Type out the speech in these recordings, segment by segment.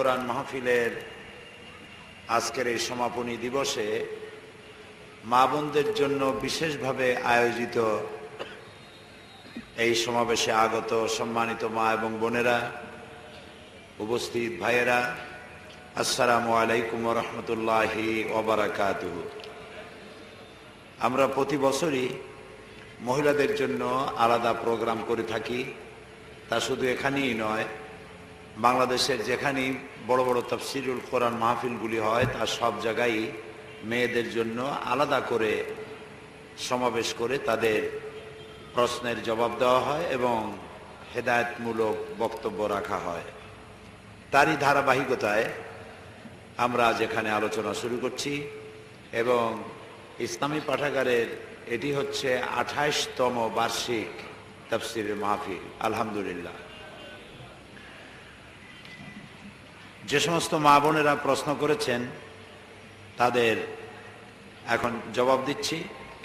কোরআন মাহফিলের আজকের এই সমাপনী দিবসে মা বোনদের জন্য বিশেষভাবে আয়োজিত এই সমাবেশে আগত সম্মানিত মা এবং বোনেরা, উপস্থিত ভাইয়েরা, আসসালামু আলাইকুম রহমতুল্লাহি ওবরাকাত আমরা প্রতি বছরই মহিলাদের জন্য আলাদা প্রোগ্রাম করে থাকি। তা শুধু এখানেই নয়, বাংলাদেশের যেখানেই বড় বড় তফসিরুল কোরআন মাহফিলগুলি হয়, তা সব জায়গায় মেয়েদের জন্য আলাদা করে সমাবেশ করে তাদের প্রশ্নের জবাব দেওয়া হয় এবং হেদায়তমূলক বক্তব্য রাখা হয়। তারই ধারাবাহিকতায় আমরা এখানে আলোচনা শুরু করছি এবং ইসলামী পাঠাগারের এটি হচ্ছে আঠাইশতম বার্ষিক তফসিরের মাহফিল, আলহামদুলিল্লাহ। যে সমস্ত মা বোনেরা প্রশ্ন করেছেন, তাদের এখন জবাব দিচ্ছি,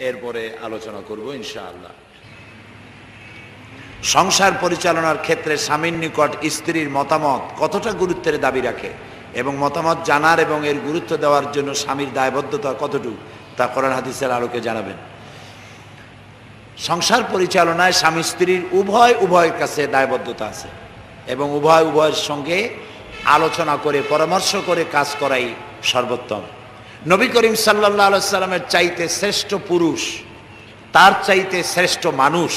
এরপরে আলোচনা করব ইনশাআল্লাহ। সংসার পরিচালনার ক্ষেত্রে স্বামীর নিকট স্ত্রীর মতামত কতটা গুরুত্বের দাবি রাখে এবং মতামত জানার এবং এর গুরুত্ব দেওয়ার জন্য স্বামীর দায়বদ্ধতা কতটুকু, তা কোরআন হাদিসের আলোকে জানাবেন। সংসার পরিচালনায় স্বামী স্ত্রীর উভয়, উভয়ের কাছে দায়বদ্ধতা আছে এবং উভয়, উভয়ের সঙ্গে আলোচনা করে, পরামর্শ করে কাজ করাই সর্বোত্তম। নবী করিম সাল্লাহ সাল্লামের চাইতে শ্রেষ্ঠ পুরুষ, তার চাইতে শ্রেষ্ঠ মানুষ,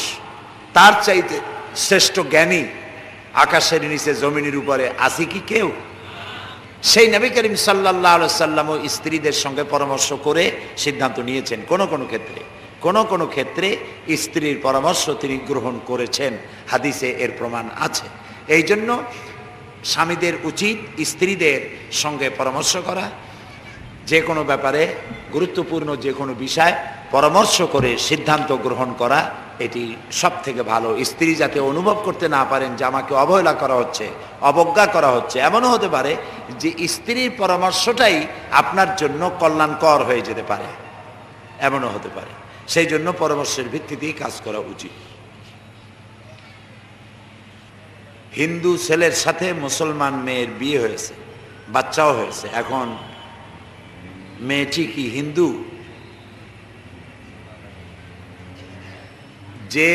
তার চাইতে শ্রেষ্ঠ জ্ঞানী, আকাশের নিচে জমিনের উপরে আছে কি কেউ? সেই নবী করিম সাল্লাহ সাল্লামও স্ত্রীদের সঙ্গে পরামর্শ করে সিদ্ধান্ত নিয়েছেন কোনো কোনো ক্ষেত্রে। কোনো কোনো ক্ষেত্রে স্ত্রীর পরামর্শ তিনি গ্রহণ করেছেন। হাদিসে এর প্রমাণ আছে। এই জন্য স্বামীদের উচিত স্ত্রীদের সঙ্গে পরামর্শ করা, যে কোনো ব্যাপারে গুরুত্বপূর্ণ যে কোনো বিষয় পরামর্শ করে সিদ্ধান্ত গ্রহণ করা, এটি সব থেকে ভালো। স্ত্রী যাতে অনুভব করতে না পারেন যে আমাকে অবহেলা করা হচ্ছে, অবজ্ঞা করা হচ্ছে, এমনও হতে পারে যে স্ত্রীর পরামর্শটাই আপনার জন্য কল্যাণকর হয়ে যেতে পারে। এমনও হতে পারে। সেই জন্য পরামর্শের ভিত্তিতেই কাজ করা উচিত। হিন্দু ছেলের সাথে মুসলমান মেয়ের বিয়ে হয়েছে, বাচ্চাও হয়েছে। এখন মেয়েটি কি হিন্দু? যে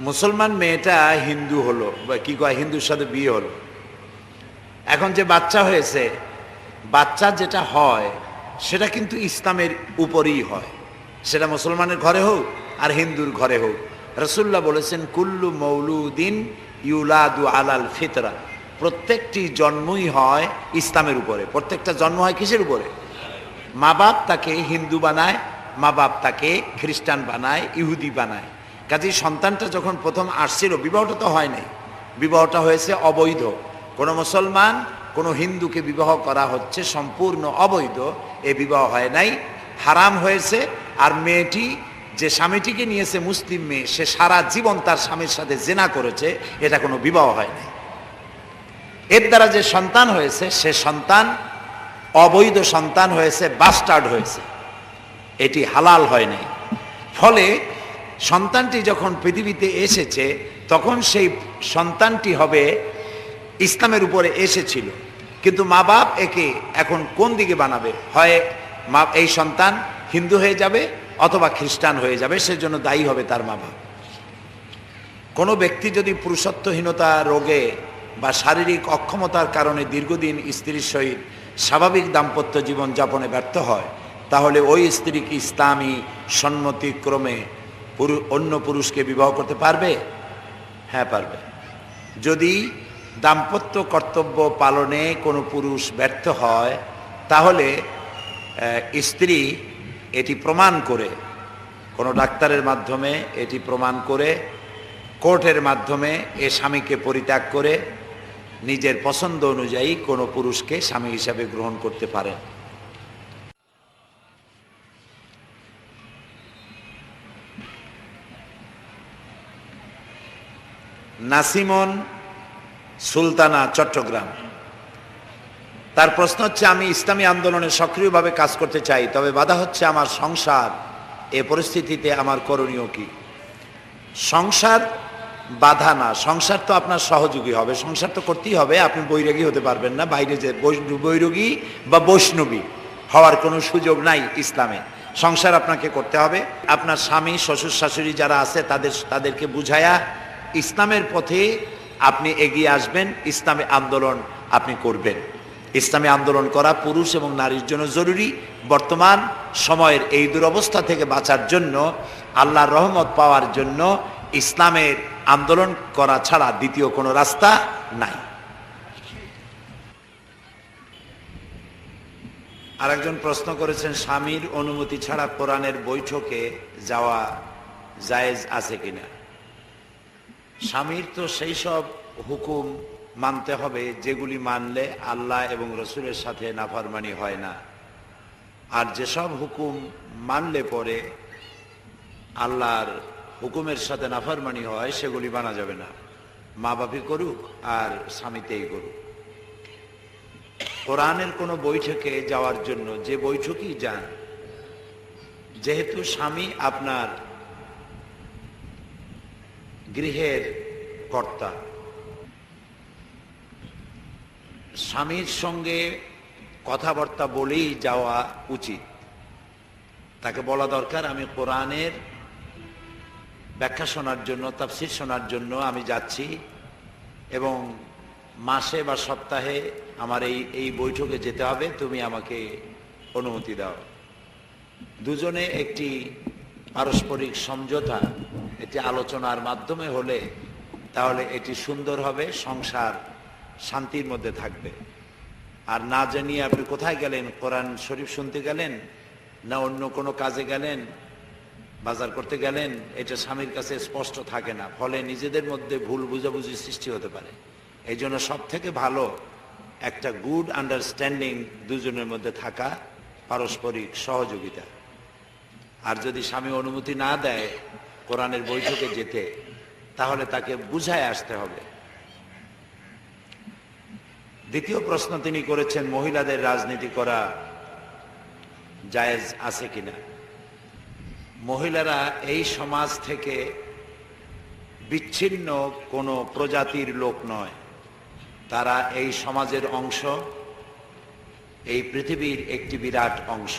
মুসলমান মেয়েটা হিন্দু হলো, বা কি কয়, হিন্দুর সাথে বিয়ে হলো। এখন যে বাচ্চা হয়েছে, বাচ্চা যেটা হয়, সেটা কিন্তু ইসলামের উপরেই হয়। সেটা মুসলমানের ঘরে হোক আর হিন্দুর ঘরে হোক। রসুল্লাহ বলেছেন, কুল্লু মৌলুদ্দিন ইউলাদু আলাল ফিতরা। প্রত্যেকটি জন্মই হয় ইসলামের উপরে। প্রত্যেকটা জন্ম হয় কিসের উপরে? মা বাপ তাকে হিন্দু বানায়, মা বাপ তাকে খ্রিস্টান বানায়, ইহুদি বানায়। কাজে সন্তানটা যখন প্রথম আসছিল, বিবাহটা তো হয় নাই। বিবাহটা হয়েছে অবৈধ। কোনো মুসলমান, কোনো হিন্দুকে বিবাহ করা হচ্ছে সম্পূর্ণ অবৈধ। এ বিবাহ হয় নাই। হারাম হয়েছে। আর মেয়েটি যে স্বামীটিকে নিয়েছে মুসলিম মেয়ে, সে সারা জীবন তার স্বামীর সাথে জেনা করেছে, এটা কোনো বিবাহ হয় নাই। এর দ্বারা যে সন্তান হয়েছে, সে সন্তান, অবৈধ সন্তান হয়েছে বাস্টার্ড হয়েছে। এটি হালাল হয় নাই। ফলে সন্তানটি যখন পৃথিবীতে এসেছে, তখন সেই সন্তানটি হবে ইসলামের উপরে এসেছিল। কিন্তু মা বাপ একে এখন কোন দিকে বানাবে? হয় মা, এই সন্তান হিন্দু হয়ে যাবে অথবা খ্রিস্টান হয়ে যাবে, সেজন্য দায়ী হবে তার মা বাপ। কোনো ব্যক্তি যদি পুরুষত্বহীনতা রোগে বা শারীরিক অক্ষমতার কারণে দীর্ঘদিন স্ত্রীর সহিত স্বাভাবিক দাম্পত্য জীবন যাপনে ব্যর্থ হয়, তাহলে ওই স্ত্রীকে ইসলামী সম্মতিক্রমে অন্য পুরুষকে বিবাহ করতে পারবে? হ্যাঁ পারবে। যদি দাম্পত্য কর্তব্য পালনে কোনো পুরুষ ব্যর্থ হয়, তাহলে স্ত্রী এটি প্রমাণ করে, কোনো ডাক্তারের মাধ্যমে এটি প্রমাণ করে, কোর্টের মাধ্যমে এ স্বামীকে পরিত্যাগ করে, নিজের পছন্দ অনুযায়ী কোনো পুরুষকে স্বামী হিসাবে গ্রহণ করতে পারেন নাসিমন সুলতানা, চট্টগ্রাম। তার প্রশ্ন হচ্ছে, আমি ইসলামী আন্দোলনে সক্রিয়ভাবে কাজ করতে চাই, তবে বাধা হচ্ছে আমার সংসার, এ পরিস্থিতিতে আমার করণীয় কি? সংসার বাধা না, সংসার তো আপনার সহযোগী হবে, সংসার তো করতেই হবে, আপনি বৈরাগী হতে পারবেন না, বাইরে যে বৈরাগী বা বৈষ্ণবী হওয়ার কোনো সুযোগ নাই ইসলামে। সংসার আপনাকে করতে হবে, আপনার স্বামী, শ্বশুর, শাশুড়ি যারা আছে, তাদের, তাদেরকে বুঝায়া ইসলামের পথে আপনি এগিয়ে আসবেন, ইসলামী আন্দোলন আপনি করবেন। ইসলামী আন্দোলন করা পুরুষ এবং নারীর জন্য জরুরি। বর্তমান সময়ের এই দুরবস্থা থেকে বাঁচার জন্য, আল্লাহর রহমত পাওয়ার জন্য ইসলামের আন্দোলন করা ছাড়া দ্বিতীয় কোনো রাস্তা নাই। আরেকজন প্রশ্ন করেছেন, স্বামীর অনুমতি ছাড়া কোরআনের বৈঠকে যাওয়া জায়েজ আছে কিনা? স্বামীর তো সেই সব হুকুম মানতে হবে, যেগুলি মানলে আল্লাহ এবং রসুলের সাথে নাফরমানি হয় না। আর যেসব হুকুম মানলে পরে আল্লাহর হুকুমের সাথে নাফরমানি হয়, সেগুলি মানা যাবে না। মা বাপি করুক আর স্বামীতেই করুক। কোরআনের কোনো বৈঠকে যাওয়ার জন্য যে বৈঠকই যান, যেহেতু স্বামী আপনার গৃহের কর্তা স্বামীর সঙ্গে কথাবার্তা বলেই যাওয়া উচিত। তাকে বলা দরকার, আমি কোরআনের ব্যাখ্যা শোনার জন্য, তাফসির শোনার জন্য আমি যাচ্ছি এবং মাসে বা সপ্তাহে আমার এই এই বৈঠকে যেতে হবে, তুমি আমাকে অনুমতি দাও। দুজনে একটি পারস্পরিক সমঝোতা, একটি আলোচনার মাধ্যমে হলে তাহলে এটি সুন্দর হবে, সংসার শান্তির মধ্যে থাকবে। আর না জানিয়ে আপনি কোথায় গেলেন, কোরআন শরীফ শুনতে গেলেন, না অন্য কোনো কাজে গেলেন, বাজার করতে গেলেন, এটা স্বামীর কাছে স্পষ্ট থাকে না। ফলে নিজেদের মধ্যে ভুল বুঝাবুঝি সৃষ্টি হতে পারে। এই জন্য সব থেকে ভালো একটা গুড আন্ডারস্ট্যান্ডিং দুজনের মধ্যে থাকা পারস্পরিক সহযোগিতা। আর যদি স্বামী অনুমতি না দেয় কোরআনের বৈঠকে যেতে, তাহলে তাকে বুঝায় আসতে হবে। দ্বিতীয় প্রশ্ন তিনি করেছেন, মহিলাদের রাজনীতি করা জায়েজ আছে কিনা? মহিলারা এই সমাজ থেকে বিচ্ছিন্ন কোনো প্রজাতির লোক নয়। তারা এই সমাজের অংশ, এই পৃথিবীর একটি বিরাট অংশ।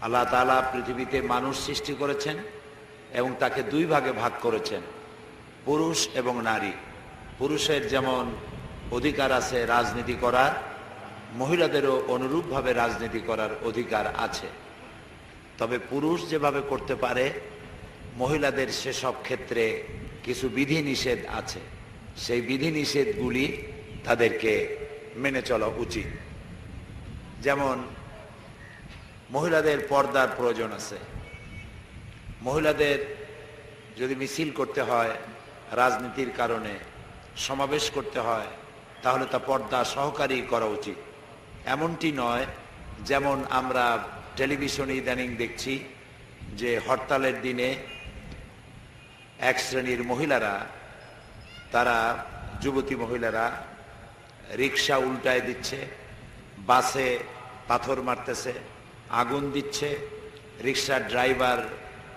আল্লাহ তাআলা পৃথিবীতে মানুষ সৃষ্টি করেছেন এবং তাকে দুই ভাগে ভাগ করেছেন, পুরুষ এবং নারী। পুরুষের যেমন অধিকার আছে রাজনীতি করার, মহিলাদেরও অনুরূপভাবে রাজনীতি করার অধিকার আছে। তবে পুরুষ যেভাবে করতে পারে, মহিলাদের সেসব ক্ষেত্রে কিছু বিধিনিষেধ আছে। সেই বিধিনিষেধগুলি তাদেরকে মেনে চলা উচিত। যেমন, মহিলাদের পর্দার প্রয়োজন আছে। মহিলাদের যদি মিছিল করতে হয়, রাজনীতির কারণে সমাবেশ করতে হয় তাহলে তা পর্দা সহকারী করা উচিত। এমনটি নয় যেমন আমরা টেলিভিশনে ইদানিং দেখছি যে হরতালের দিনে এক শ্রেণির মহিলারা, তারা যুবতী মহিলারা রিক্সা উল্টায় দিচ্ছে, বাসে পাথর মারতেছে, আগুন দিচ্ছে রিক্সার ড্রাইভার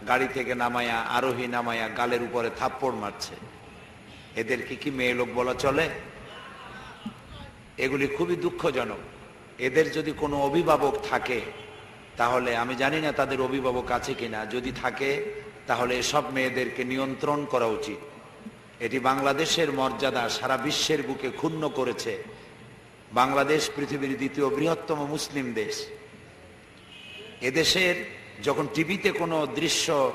গাড়ি থেকে নামায়া, আরোহী নামায়া গালের উপরে থাপ্পড় মারছে। এদেরকে কি মেয়ে লোক বলা চলে? এগুলি খুবই দুঃখজনক। এদের যদি কোনো অভিভাবক থাকে, তাহলে আমি জানি না তাদের অভিভাবক আছে কিনা। যদি থাকে, তাহলে এসব মেয়েদেরকে নিয়ন্ত্রণ করা উচিত। এটি বাংলাদেশের মর্যাদা সারা বিশ্বের বুকে ক্ষুণ্ণ করেছে। বাংলাদেশ পৃথিবীর দ্বিতীয় বৃহত্তম মুসলিম দেশ। এদেশের যখন টিভিতে কোনো দৃশ্য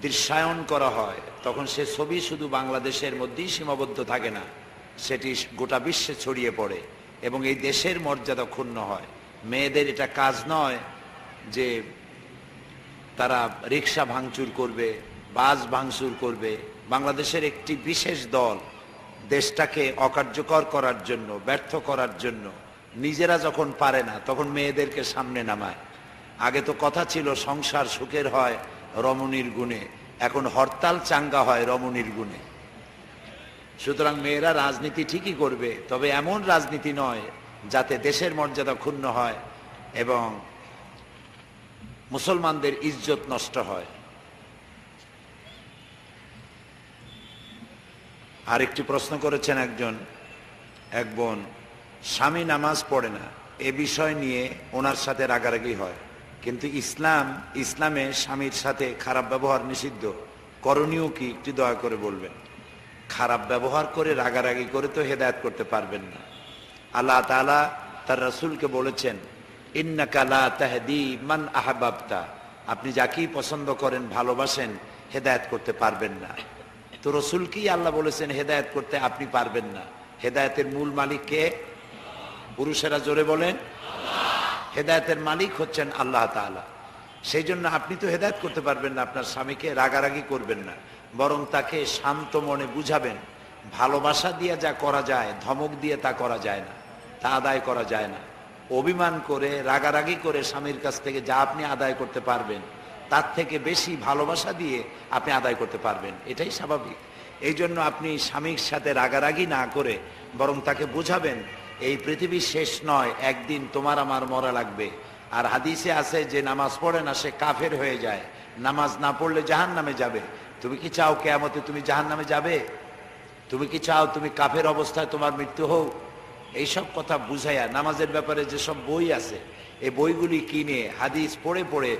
দৃশ্যায়ন করা হয়, তখন সে ছবি শুধু বাংলাদেশের মধ্যেই সীমাবদ্ধ থাকে না। সেটি গোটা বিশ্বে ছড়িয়ে পড়ে এবং এই দেশের মর্যাদা ক্ষুণ্ণ হয়। মেয়েদের এটা কাজ নয় যে তারা রিক্সা ভাঙচুর করবে, বাস ভাঙচুর করবে। বাংলাদেশের একটি বিশেষ দল দেশটাকে অকার্যকর করার জন্য, ব্যর্থ করার জন্য নিজেরা যখন পারে না, তখন মেয়েদেরকে সামনে নামায়। আগে তো কথা ছিল, সংসার সুখের হয় রমণীর গুণে, এখন হরতাল চাঙ্গা হয় রমণীর গুণে। সুতরাং মেয়েরা রাজনীতি ঠিকই করবে, তবে এমন রাজনীতি নয় যাতে দেশের মর্যাদা ক্ষুণ্ণ হয় এবং মুসলমানদের ইজ্জত নষ্ট হয়। আরেকটি প্রশ্ন করেছেন একজন, এক বোন, স্বামী নামাজ পড়ে না, এ বিষয় নিয়ে ওনার সাথে রাগারাগি হয়। কিন্তু ইসলাম, ইসলামে স্বামীর সাথে খারাপ ব্যবহার নিষিদ্ধ। করণীয় কি একটু দয়া করে বলবেন। খারাপ ব্যবহার করে, রাগারাগি করে তো হেদায়ত করতে পারবেন না। আল্লাহ তাআলা তার রসুলকে বলেছেন, ইন্নাকা লা তাহদি মান আহাবাবতা। আপনি যাকেই পছন্দ করেন, ভালোবাসেন, হেদায়ত করতে পারবেন না। তো রসুলকেই আল্লাহ বলেছেন, হেদায়ত করতে আপনি পারবেন না। হেদায়তের মূল মালিক কে? পুরুষেরা জোরে বলেন। হেদায়তের মালিক হচ্ছেন আল্লাহ তাআলা। সেই জন্য আপনি তো হেদায়ত করতে পারবেন না, আপনার স্বামীকে রাগারাগি করবেন না। বরং তাকে শান্ত মনে বুঝাবেন, ভালোবাসা দিয়ে যা করা যায়, ধমক দিয়ে তা করা যায় না, তা আদায় করা যায় না। অভিমান করে, রাগারাগি করে স্বামীর কাছ থেকে যা আপনি আদায় করতে পারবেন, তার থেকে বেশি ভালোবাসা দিয়ে আপনি আদায় করতে পারবেন। এটাই স্বাভাবিক। এই জন্য আপনি স্বামীর সাথে রাগারাগি না করে বরং তাকে বোঝাবেন, এই পৃথিবী শেষ নয়, একদিন তোমার আমার মরা লাগবে। আর হাদিসে আছে যে নামাজ পড়ে না, সে কাফের হয়ে যায়। নামাজ না পড়লে জাহান নামে যাবে। তুমি কি চাও কেয়ামতে তুমি জাহান নামে যাবে? তুমি কি চাও তুমি কাফের অবস্থায় তোমার মৃত্যু হোক? এইসব কথা বুঝাইয়া, নামাজের ব্যাপারে যেসব বই আছে, এই বইগুলি কিনে, হাদিস পড়ে পড়ে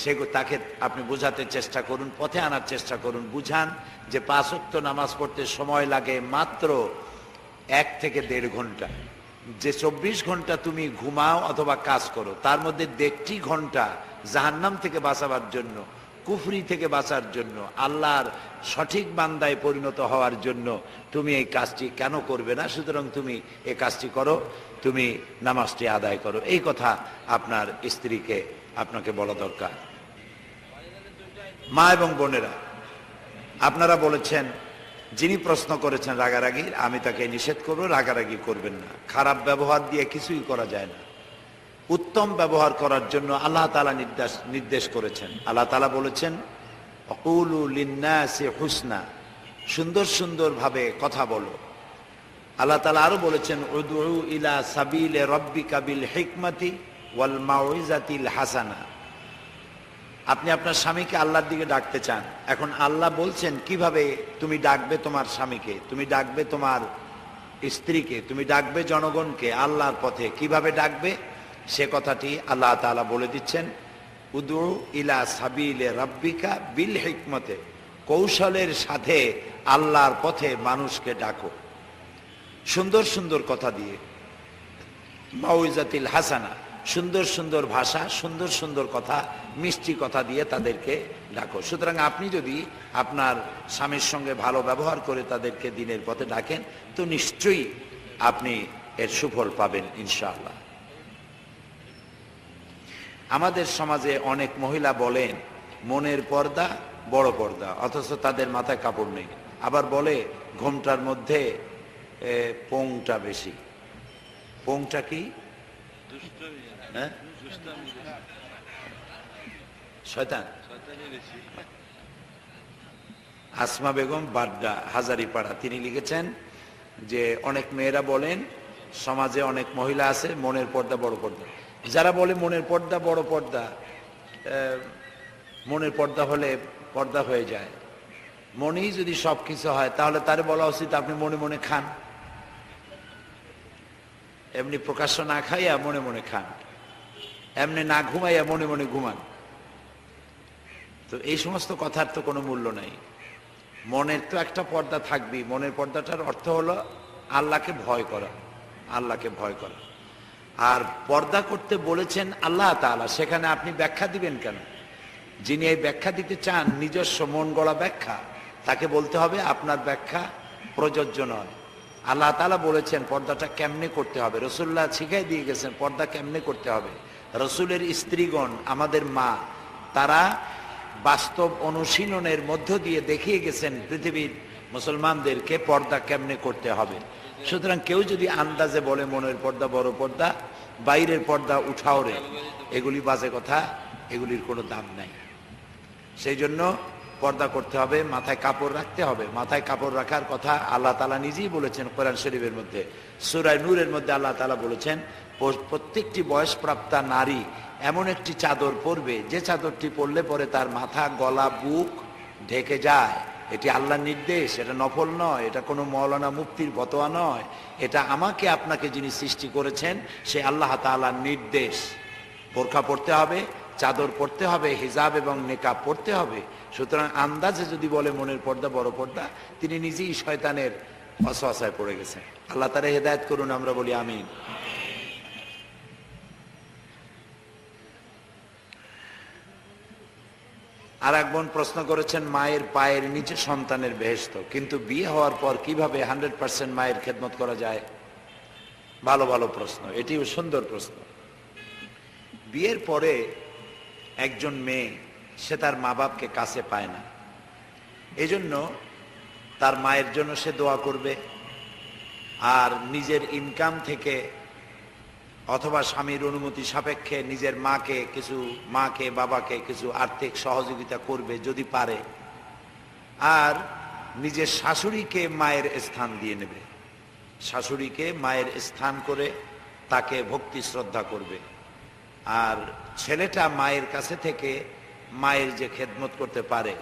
সে তাকে আপনি বোঝাতে চেষ্টা করুন, পথে আনার চেষ্টা করুন। বুঝান যে পাঁচক্ত নামাজ পড়তে সময় লাগে মাত্র এক থেকে দেড় ঘণ্টা। যে চব্বিশ ঘণ্টা তুমি ঘুমাও অথবা কাজ করো, তার মধ্যে দেড়টি ঘণ্টা জাহান্নাম থেকে বাঁচাবার জন্য কুফরি থেকে বাঁচার জন্য, আল্লাহর সঠিক বান্দায় পরিণত হওয়ার জন্য তুমি এই কাজটি কেন করবে না? সুতরাং তুমি এই কাজটি করো, তুমি নামাজটি আদায় করো। এই কথা আপনার স্ত্রীকে আপনাকে বলা দরকার। মা এবং বোনেরা, আপনারা বলেছেন, যিনি প্রশ্ন করেছেন রাগারাগি আমি তাকে নিষেধ করব, রাগারাগি করবেন না। খারাপ ব্যবহার দিয়ে কিছুই করা যায় না। উত্তম ব্যবহার করার জন্য আল্লাহ তালা নির্দেশ নির্দেশ করেছেন। আল্লাহ তালা বলেছেন, অকুলু লিন্নাসে হুসনা সুন্দর সুন্দর ভাবে কথা বলো। আল্লাহ তালা আরও বলেছেন উদু ইলা সাবিলে রব্বি কাবিল হিকমতি ওয়াল মাউইজাতিল হাসানা আপনি আপনার স্বামীকে আল্লাহর দিকে ডাকতে চান। এখন আল্লাহ বলছেন, কীভাবে তুমি ডাকবে তোমার স্বামীকে? তুমি ডাকবে তোমার স্ত্রীকে? তুমি ডাকবে জনগণকে আল্লাহর পথে? কীভাবে ডাকবে? সে কথাটি আল্লাহ তাআলা বলে দিচ্ছেন উদু ইলা সাবিলে রব্বিকা বিল হিকমতে, কৌশলের সাথে আল্লাহর পথে মানুষকে ডাকো। সুন্দর সুন্দর কথা দিয়ে মাউজাতিল হাসানা, সুন্দর সুন্দর ভাষা, সুন্দর সুন্দর কথা, মিষ্টি কথা দিয়ে তাদেরকে ডাকো। সুতরাং আপনি যদি আপনার স্বামীর সঙ্গে ভালো ব্যবহার করে তাদেরকে দিনের পথে ডাকেন, তো নিশ্চয়ই আপনি এর সুফল পাবেন, ইনশাআল্লাহ। আমাদের সমাজে অনেক মহিলা বলেন, মনের পর্দা বড় পর্দা, অথচ তাদের মাথায় কাপড় নেই। আবার বলে, ঘোমটার মধ্যে পোংটা বেশি। পোংটা কি? হ্যাঁ? শয়তান? আসমা বেগম বাড্ডা, হাজারিপাড়া। তিনি লিখেছেন যে, অনেক মেয়েরা বলেন, সমাজে অনেক মহিলা আছে, মনের পর্দা বড় পর্দা। যারা বলে মনের পর্দা বড় পর্দা মনের পর্দা হলে পর্দা হয়ে যায়। মনেই যদি সব কিছু হয়, তাহলে তারে বলা উচিত আপনি মনে মনে খান। এমনি প্রকাশ্য না খাইয়া মনে মনে খান। এমনি না ঘুমাইয়া মনে মনে ঘুমান। তো এই সমস্ত কথার তো কোনো মূল্য নাই। মনের তো একটা পর্দা থাকবেই। মনের পর্দাটার অর্থ হলো আল্লাহকে ভয় করা। আল্লাহকে ভয় করা। আর পর্দা করতে বলেছেন আল্লাহ তাআলা, সেখানে আপনি ব্যাখ্যা দিবেন কেন? যিনি এই ব্যাখ্যা দিতে চান, নিজস্ব মন গড়া ব্যাখ্যা, তাকে বলতে হবে আপনার ব্যাখ্যা প্রযোজ্য নয়। আল্লাহ তাআলা বলেছেন, পর্দাটা কেমনে করতে হবে? রসুল্লাহ শিখাই দিয়ে গেছেন, পর্দা কেমনে করতে হবে? রসুলের স্ত্রীগণ, আমাদের মা, তারা বাস্তব অনুশীলনের মধ্য দিয়ে দেখিয়ে গেছেন পৃথিবীর মুসলমানদেরকে পর্দা কেমনে করতে হবে। সুতরাং কেউ যদি আন্দাজে বলে মনের পর্দা, বড় পর্দা, বাইরের পর্দা উঠাও রে, এগুলি বাজে কথা, এগুলির কোনো দাম নাই। সেই জন্য পর্দা করতে হবে, মাথায় কাপড় রাখতে হবে। মাথায় কাপড় রাখার কথা আল্লাহ তালা নিজেই বলেছেন কোরআন শরীফের মধ্যে। সুরায় নূরের মধ্যে আল্লাহ তালা বলেছেন প্রত্যেকটি বয়সপ্রাপ্তা নারী এমন একটি চাদর পরবে, যে চাদরটি পরলে পরে তার মাথা, গলা, বুক ঢেকে যায়। এটি আল্লাহর নির্দেশ, এটা নফল নয়, এটা কোনো মৌলানা মুক্তির বতোয়া নয়। এটা আমাকে, আপনাকে যিনি সৃষ্টি করেছেন, সে আল্লাহ তাআলার নির্দেশ। বোরখা পড়তে হবে, চাদর পড়তে হবে, হিজাব এবং নেকাব পড়তে হবে। সুতরাং আন্দাজে যদি বলে মনের পর্দা, বড় পর্দা, তিনি নিজেই শয়তানের অসহায় পড়ে গেছেন। আল্লাহ তারা হেদায়ত করুন, আমরা বলি আমিন। আর এক বোন প্রশ্ন করেছেন, মায়ের পায়ের নিচে সন্তানের বেহেস্ত কিন্তু বিয়ে হওয়ার পর কীভাবে হান্ড্রেড পার্সেন্ট মায়ের খেদমত করা যায়? ভালো ভালো প্রশ্ন। এটিও সুন্দর প্রশ্ন। বিয়ের পরে একজন মেয়ে, সে তার মা বাপকে কাছে পায় না। এজন্য তার মায়ের জন্য সে দোয়া করবে। আর নিজের ইনকাম থেকে অথবা স্বামীর অনুমতি সাপেক্ষে নিজের মাকে কিছু মাকে, বাবাকে কিছু আর্থিক সহযোগিতা করবে যদি পারে। আর নিজের শাশুড়িকে মায়ের স্থান দিয়ে নেবে। শাশুড়িকে মায়ের স্থান করে তাকে ভক্তি শ্রদ্ধা করবে। আর ছেলেটা মায়ের কাছে থেকে মায়ের যে খেদমত করতে পারে,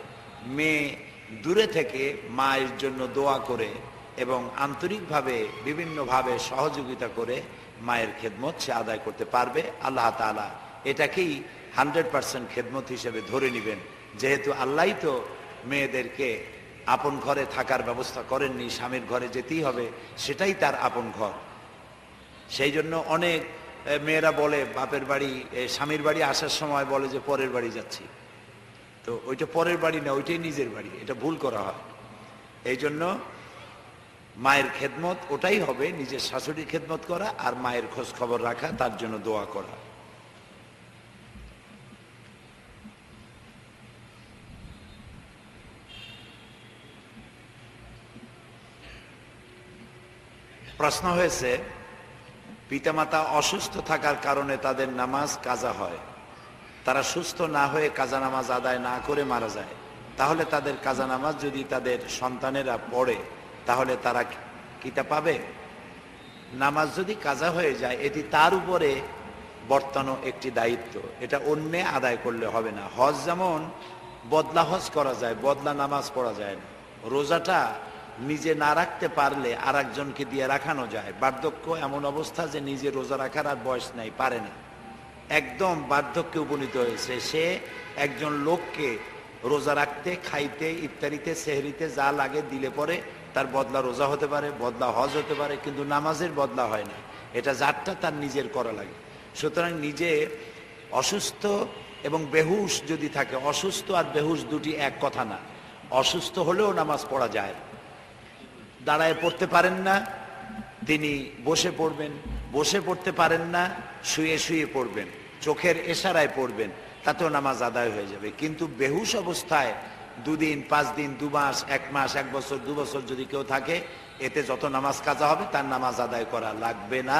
মেয়ে দূরে থেকে মায়ের জন্য দোয়া করে এবং আন্তরিকভাবে, বিভিন্নভাবে সহযোগিতা করে মায়ের খেদমত সে আদায় করতে পারবে। আল্লাহ তালা এটাকেই হান্ড্রেড পার্সেন্ট খেদমত হিসেবে ধরে নেবেন। যেহেতু আল্লাহই তো মেয়েদেরকে আপন ঘরে থাকার ব্যবস্থা করেননি, স্বামীর ঘরে যেতেই হবে, সেটাই তার আপন ঘর। সেই জন্য অনেক মেয়েরা বলে, বাপের বাড়ি স্বামীর বাড়ি আসার সময় বলে যে, পরের বাড়ি যাচ্ছি। তো ওইটা পরের বাড়ি না, ওইটাই নিজের বাড়ি, এটা ভুল করা হয়। এই জন্য মায়ের খেদমত, ওটাই হবে নিজের শাশুড়ির খেদমত করা আর মায়ের খোঁজ খবর রাখা, তার জন্য দোয়া করা। প্রশ্ন হয়েছে, পিতামাতা অসুস্থ থাকার কারণে তাদের নামাজ কাজা হয়। তারা সুস্থ না হয়ে কাজা নামাজ আদায় না করে মারা যায়। তাহলে তাদের কাজা নামাজ যদি তাদের সন্তানেরা পড়ে তাহলে তারা কিতা পাবে? নামাজ যদি কাজা হয়ে যায়, এটি তার উপরে বর্তানো একটি দায়িত্ব। এটা অন্যে আদায় করলে হবে না। হজ যেমন বদলা হজ করা যায়, বদলা নামাজ পড়া যায় না। রোজাটা নিজে না রাখতে পারলে আর একজনকে দিয়ে রাখানো যায়। বার্ধক্য এমন অবস্থা যে নিজে রোজা রাখার আর বয়স নাই, পারে না। একদম বার্ধক্যে উপনীত হয়েছে। সে একজন লোককে রোজা রাখতে, খাইতে ইত্যাদিতে সেহরিতে যা লাগে দিলে পরে তার বদলা রোজা হতে পারে, বদলা হজ হতে পারে, কিন্তু নামাজের বদলা হয় না। এটা যারটা তার নিজের করা লাগে। সুতরাং নিজে অসুস্থ এবং বেহুশ যদি থাকে, অসুস্থ আর বেহুশ দুটি এক কথা না। অসুস্থ হলেও নামাজ পড়া যায়। দাঁড়ায় পড়তে পারেন না, তিনি বসে পড়বেন। বসে পড়তে পারেন না, শুয়ে শুয়ে পড়বেন। চোখের এশারায় পড়বেন, তাতেও নামাজ আদায় হয়ে যাবে। কিন্তু বেহুশ অবস্থায় দুদিন, পাঁচ দিন, দু মাস, এক মাস, এক বছর, দু বছর যদি কেউ থাকে, এতে যত নামাজ কাজা হবে, তার নামাজ আদায় করা লাগবে না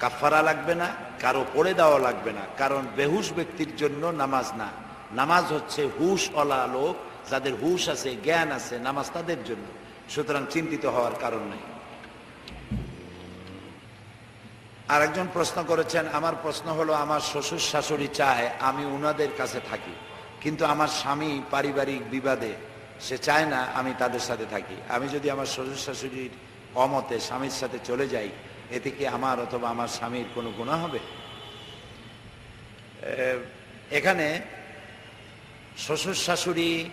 কাফারা লাগবে না, কারও পড়ে দেওয়া লাগবে না, কারণ বেহুশ ব্যক্তির জন্য নামাজ না। নামাজ হচ্ছে হুশ অলা লোক, যাদের হুশ আছে, জ্ঞান আছে, নামাজ তাদের জন্য। সুতরাং চিন্তিত হওয়ার কারণ নেই। আর একজন প্রশ্ন করেছেন, আমার প্রশ্ন হলো, আমার শ্বশুর শাশুড়ি চায় আমি উনাদের কাছে থাকি। কিন্তু আমার স্বামী পারিবারিক বিবাদে, সে চায় না আমি তাদের সাথে থাকি। আমি যদি আমার শ্বশুর শাশুড়ির অমতে স্বামীর সাথে চলে যাই, এতে কি আমার অথবা আমার স্বামীর কোনো গুণা হবে? এখানে শ্বশুর শাশুড়ি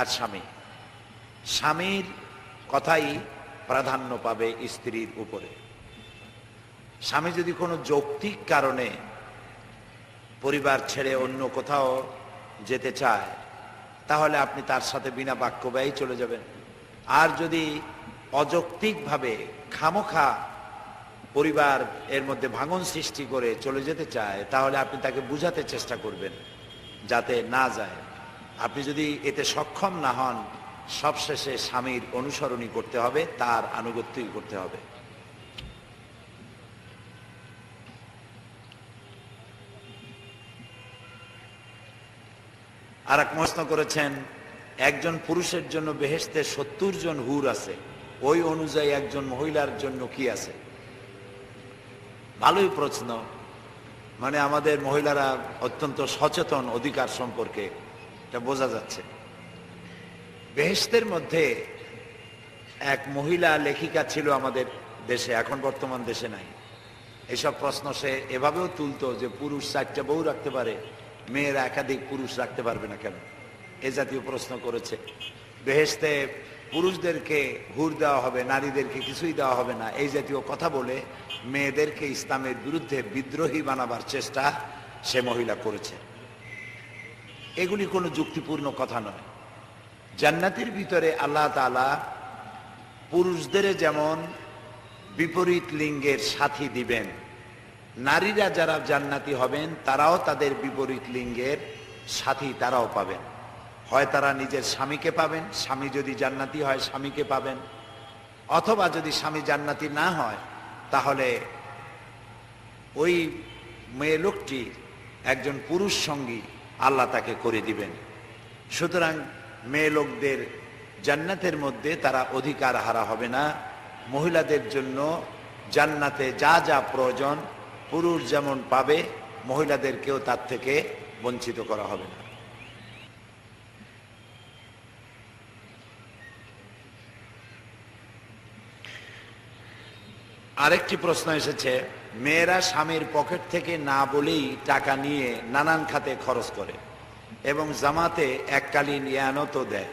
আর স্বামী। স্বামীর কথাই প্রাধান্য পাবে স্ত্রীর উপরে। স্বামী যদি কোনো যৌক্তিক কারণে পরিবার ছেড়ে অন্য কোথাও যেতে চায়, তাহলে আপনি তার সাথে বিনা বাক্য ব্যয় চলে যাবেন। আর যদি অযৌক্তিকভাবে খামোখা পরিবার এর মধ্যে ভাঙন সৃষ্টি করে চলে যেতে চায়, তাহলে আপনি তাকে বুঝাতে চেষ্টা করবেন, যাতে না যায়। আপনি যদি এতে সক্ষম না হন, সবশেষে স্বামীর অনুসরণই করতে হবে, তার আনুগত্যই করতে হবে। আর এক প্রশ্ন করেছেন, একজন পুরুষের জন্য বেহেস্তে সত্তর জন হুর আছে, ওই অনুযায়ী একজন মহিলার জন্য কি আছে? ভালোই প্রশ্ন। মানে আমাদের মহিলারা অত্যন্ত সচেতন অধিকার সম্পর্কে, এটা বোঝা যাচ্ছে। বেহেস্তের মধ্যে এক মহিলা লেখিকা ছিল আমাদের দেশে, এখন বর্তমান দেশে নাই। এসব প্রশ্ন সে এভাবেও তুলতো যে পুরুষ চারটা বউ রাখতে পারে মেয়েরা একাধিক পুরুষ রাখতে পারবে না কেন? এ জাতীয় প্রশ্ন করেছে। বেহেস্তে পুরুষদেরকে হুর দেওয়া হবে, নারীদেরকে কিছুই দেওয়া হবে না। এই জাতীয় কথা বলে মেয়েদেরকে ইসলামের বিরুদ্ধে বিদ্রোহী বানাবার চেষ্টা সে মহিলা করেছে। এগুলি কোনো যুক্তিপূর্ণ কথা নয়। জান্নাতের ভিতরে আল্লাহ তাআলা পুরুষদের যেমন বিপরীত লিঙ্গের সাথী দিবেন নারীরা যারা জান্নাতি হবেন, তারাও তাদের বিপরীত লিঙ্গের সাথী তারাও পাবেন। হয় তারা নিজের স্বামীকে পাবেন, স্বামী যদি জান্নাতি হয়, স্বামীকে পাবেন। অথবা যদি স্বামী জান্নাতি না হয়, তাহলে ওই মেয়ে লোকটি একজন পুরুষ সঙ্গী আল্লাহ তাকে করে দিবেন। সুতরাং মেয়ে লোকদের জান্নাতের মধ্যে তারা অধিকার হারা হবে না। মহিলাদের জন্য জান্নাতে যা যা প্রয়োজন পুরুষ যেমন পাবে, মহিলাদেরকেও তার থেকে বঞ্চিত করা হবে না। আরেকটি প্রশ্ন এসেছে, মেয়েরা স্বামীর পকেট থেকে না বলেই টাকা নিয়ে নানান খাতে খরচ করে এবং জামাতে এককালীন ইয়ানতও দেয়।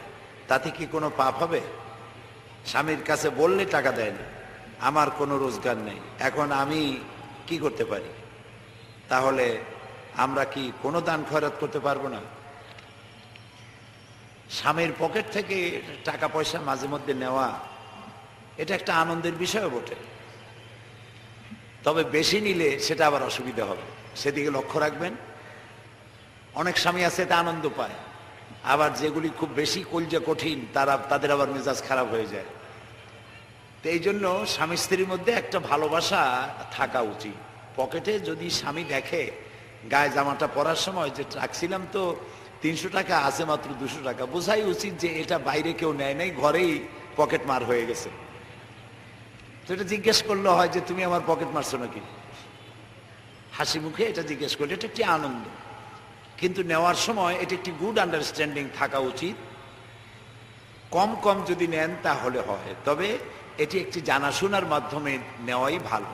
তাতে কি কোনো পাপ হবে? স্বামীর কাছে বললে টাকা দেয় না। আমার কোনো রোজগার নেই। এখন আমি কি করতে পারি? তাহলে আমরা কি কোনো দান খয়রাত করতে পারব না? স্বামীর পকেট থেকে টাকা পয়সা মাঝে মধ্যে নেওয়া, এটা একটা আনন্দের বিষয় বটে। তবে বেশি নিলে সেটা আবার অসুবিধা হবে। সেদিকে লক্ষ্য রাখবেন। অনেক স্বামী আছে, এতে আনন্দ পায়। আবার যেগুলি খুব বেশি কলজে কঠিন, তারা, তাদের আবার মেজাজ খারাপ হয়ে যায়। তো এই জন্য স্বামী স্ত্রীর মধ্যে একটা ভালোবাসা থাকা উচিত। পকেটে যদি স্বামী দেখে, গায়ে জামাটা পরার সময় যে রাখছিলাম তো তিনশো টাকা আছে মাত্র দুশো টাকা, বোঝাই উচিত যে এটা বাইরে কেউ নেয় নাই, ঘরেই পকেট মার হয়ে গেছে। তো এটা জিজ্ঞেস করলে হয় যে, তুমি আমার পকেট মারছো নাকি? হাসি মুখে এটা জিজ্ঞেস করলে, এটা একটি আনন্দ। কিন্তু নেওয়ার সময় এটি একটি গুড আন্ডারস্ট্যান্ডিং থাকা উচিত। কম কম যদি নেন, তাহলে হয়। তবে এটি একটি জানাশোনার মাধ্যমে নেওয়াই ভালো।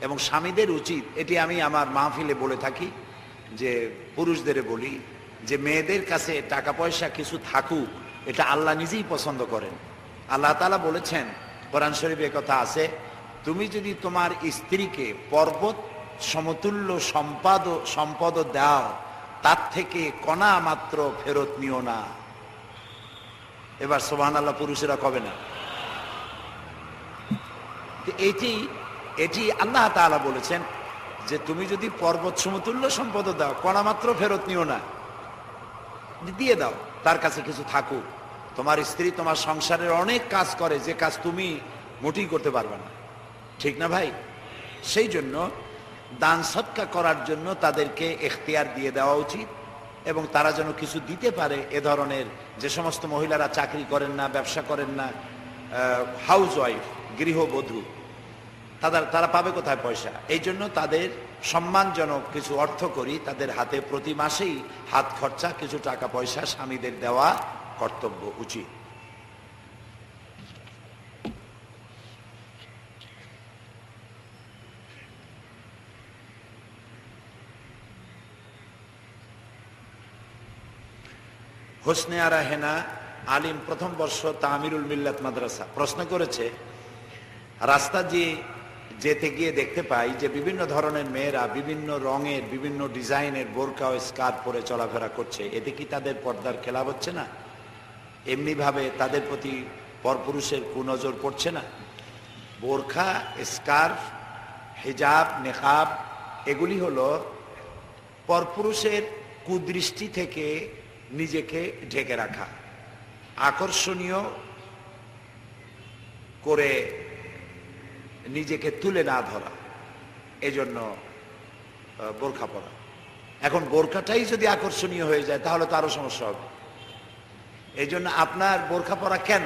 এবং স্বামীদের উচিত, এটি আমি আমার মাহফিলে বলে থাকি, যে পুরুষদের বলি, যে মেয়েদের কাছে টাকা পয়সা কিছু থাকুক, এটা আল্লাহ নিজেই পছন্দ করেন। আল্লাহ তালা বলেছেন, কোরআন শরীফে কথা আছে, তুমি যদি তোমার স্ত্রীকে পর্বত সমতুল্য সম্পাদ, সম্পদ দাও, তার থেকে কণা মাত্র ফেরত নিও না। এবার সোহান আল্লাহ পুরুষেরা কবে না? এটি এটি আল্লাহ তাআলা বলেছেন যে তুমি যদি পর্বত সমতুল্য সম্পদ দাও, কণা মাত্র ফেরত নিও না। দিয়ে দাও, তার কাছে কিছু থাকুক। তোমার স্ত্রী তোমার সংসারের অনেক কাজ করে, যে কাজ তুমি মোটেই করতে পারবে না। ঠিক না ভাই? সেই জন্য দান সৎকা করার জন্য তাদেরকে এখতিয়ার দিয়ে দেওয়া উচিত এবং তারা যেন কিছু দিতে পারে এ ধরনের যে সমস্ত মহিলারা চাকরি করেন না, ব্যবসা করেন না হাউস ওয়াইফ গৃহবধূ, তাদের তারা পাবে কোথায় পয়সা? এই জন্য তাদের সম্মানজনক কিছু অর্থ করি, তাদের হাতে প্রতি মাসেই হাত খরচা, কিছু টাকা পয়সা স্বামীদের দেওয়া কর্তব্য উচিত। হোসনে আরা হেনা আলিম প্রথম বর্ষ তামিরুল মিল্লাত মাদ্রাসা। প্রশ্ন করেছে, রাস্তা দিয়ে যেতে গিয়ে দেখতে পাই যে বিভিন্ন ধরনের মেয়েরা বিভিন্ন রঙের, বিভিন্ন ডিজাইনের বোরকা ও স্কার্ফ পরে চলাফেরা করছে। এতে কি তাদের পর্দার খেলা হচ্ছে না? এমনিভাবে তাদের প্রতি পরপুরুষের কুনজর পড়ছে না? বোরখা, স্কার্ফ, হিজাব নেকাব এগুলি হলো পরপুরুষের কুদৃষ্টি থেকে নিজেকে ঢেকে রাখা। আকর্ষণীয় করে নিজেকে তুলে না ধরা, এজন্য বোরখা পরা। এখন বোরখাটাই যদি আকর্ষণীয় হয়ে যায়, তাহলে তো আরও সমস্যা হবে। এই জন্য আপনার বোরখা পরা কেন?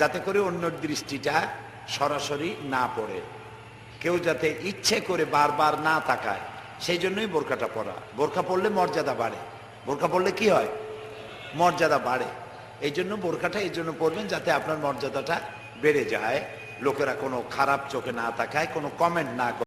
যাতে করে অন্য দৃষ্টিটা সরাসরি না পড়ে। কেউ যাতে ইচ্ছে করে বারবার না তাকায়, সেই জন্যই বোরখাটা পরা। বোরখা পরলে মর্যাদা বাড়ে। বোরখা পরলে কি হয়? মর্যাদা বাড়ে। এই জন্য বোরখাটা, এই জন্য পরবেন যাতে আপনার মর্যাদাটা বেড়ে যায়। লোকেরা কোনো খারাপ চোখে না তাকায়, কোনো কমেন্ট না